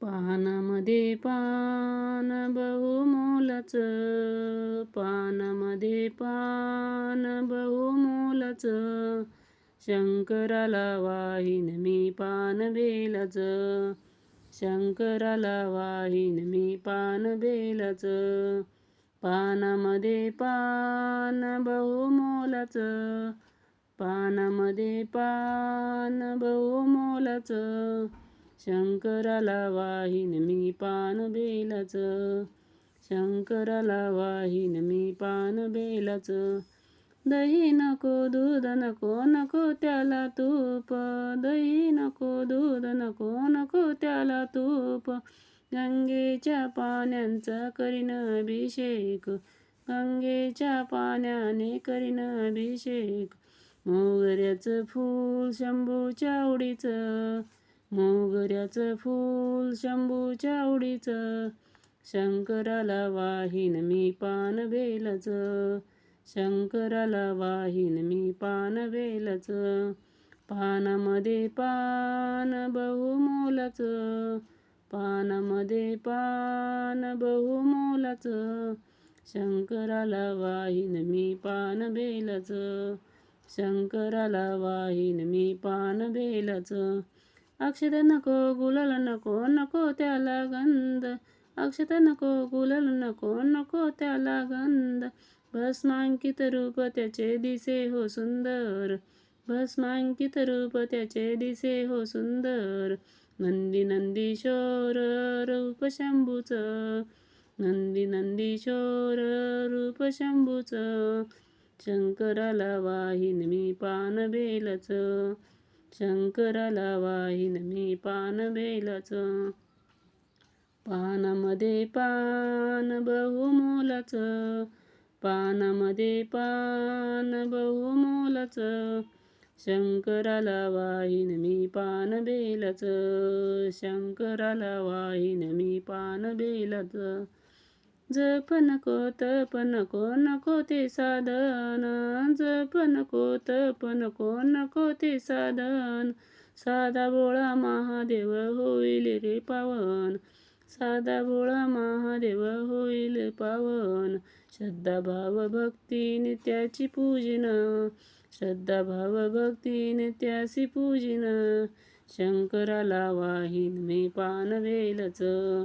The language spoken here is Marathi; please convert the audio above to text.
पानामध्ये पान बहुमोलच. पानामध्ये पान बहुमोलच. शंकराला वाहिन मी पान बेलच शंकराला वाहिन मी पान बेलच पानामध्ये पान बहुमोलच. पानामध्ये पान बहुमोलच. शंकराला वाहीन मी पान बेलाचं. शंकराला वाहीन मी पान बेलाचं. दही नको दूध नको नको त्याला तूप. दही नको दूध नको नको त्याला तूप. गंगेच्या पाण्यांचा करीन अभिषेक. गंगेच्या पाण्याने करीन अभिषेक. मोगऱ्याचं फूल शंभूच्या आवडीचं मोगऱ्याचं फूल शंभूच्या आवडीचं. शंकराला वाहीन मी पान बेलाचं शंकराला वाहीन मी पान बेलाचं पानामध्ये पान बहुमोलाचं. पानामध्ये पान बहुमोलाचं. शंकराला वाहीन मी पान बेलाचं शंकराला वाहीन मी पान बेलाचं अक्षत नको गुलाल नको नको त्याला गंध. अक्षत नको गुलाल नको नको त्याला गंध. भस्मांकित रूप त्याचे दिसे हो सुंदर. भस्मांकित रूप त्याचे दिसे हो सुंदर. नंदी नंदीशोर रूप शंभूच. नंदी नंदीशोर रूप शंभूच. शंकराला वाहिन मी पान बेलच. शंकराला वाहीन मी पान बेलाचं पानामध्ये पान बहुमोलाचं. पानामध्ये पान बहुमोलाचं. शंकराला वाहीन मी पान बेलाचं शंकराला वाहीन मी पान बेलाचं जप नको तप नको नको ते साधन. जप नको तप नको नको ते साधन. साधा बोळा महादेव होईल रे पावन. साधा बोळा महादेव होईल पावन. श्रद्धा भाव भक्तीने त्याची पूजन. श्रद्धा भाव भक्तीने त्याची पूजन. शंकराला वाहीन मी पान वेलचं.